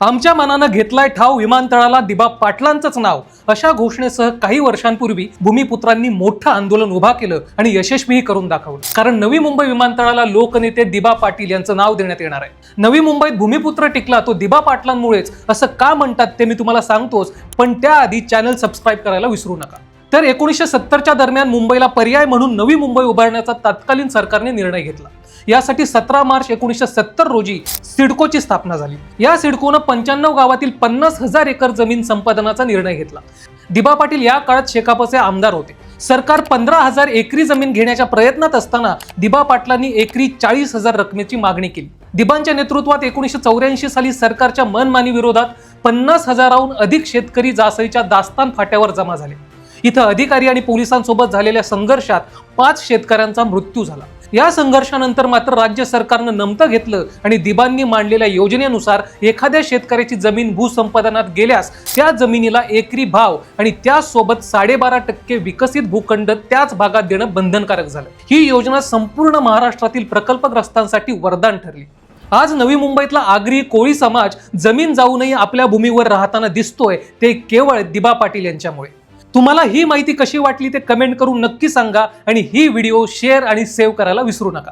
आमच्या मनानं घेतलाय ठाव विमानतळाला दिबा पाटलांचंच नाव. अशा घोषणेसह काही वर्षांपूर्वी भूमिपुत्रांनी मोठं आंदोलन उभा केलं आणि यशस्वीही करून दाखवलं. कारण नवी मुंबई विमानतळाला लोकनेते दिबा पाटील यांचं नाव देण्यात येणार आहे. नवी मुंबईत भूमिपुत्र टिकला तो दिबा पाटलांमुळेच. असं का म्हणतात ते मी तुम्हाला सांगतोच पण त्याआधी चॅनल सबस्क्राईब करायला विसरू नका. तर एकोणीसशे सत्तरच्या दरम्यान मुंबईला पर्याय म्हणून नवी मुंबई उभारण्याचा तत्कालीन सरकारने निर्णय घेतला. यासाठी सतरा मार्च एकोणीसशे सत्तर रोजी सिडकोची स्थापना झाली. या सिडकोनं पंच्याण्णव गावातील पन्नास हजार एकर जमीन संपादनाचा निर्णय घेतला. दिबा पाटील या काळात शेकापचे आमदार होते. सरकार पंधरा हजार एकरी जमीन घेण्याच्या प्रयत्नात असताना दिबा पाटलांनी एकरी चाळीस हजार रकमेची मागणी केली. दिबांच्या नेतृत्वात एकोणीसशे चौऱ्याऐंशी साली सरकारच्या मनमानी विरोधात पन्नास हजाराहून अधिक शेतकरी जासईच्या दास्तान फाट्यावर जमा झाले. इथं अधिकारी आणि पोलिसांसोबत झालेल्या संघर्षात पाच शेतकऱ्यांचा मृत्यू झाला. या संघर्षानंतर मात्र राज्य सरकारनं नमतं घेतलं आणि दिबांनी मांडलेल्या योजनेनुसार एखाद्या शेतकऱ्याची जमीन भूसंपादनात गेल्यास त्या जमिनीला एकरी भाव आणि त्यासोबत साडेबारा टक्के विकसित भूखंड त्याच भागात देणं बंधनकारक झालं. ही योजना संपूर्ण महाराष्ट्रातील प्रकल्पग्रस्तांसाठी वरदान ठरली. आज नवी मुंबईतला आगरी कोळी समाज जमीन जाऊनही आपल्या भूमीवर राहताना दिसतोय ते केवळ दिबा पाटील यांच्यामुळे. तुम्हाला ही माहिती कशी वाटली ते कमेंट करून नक्की सांगा आणि ही व्हिडिओ शेअर आणि सेव्ह करायला विसरू नका.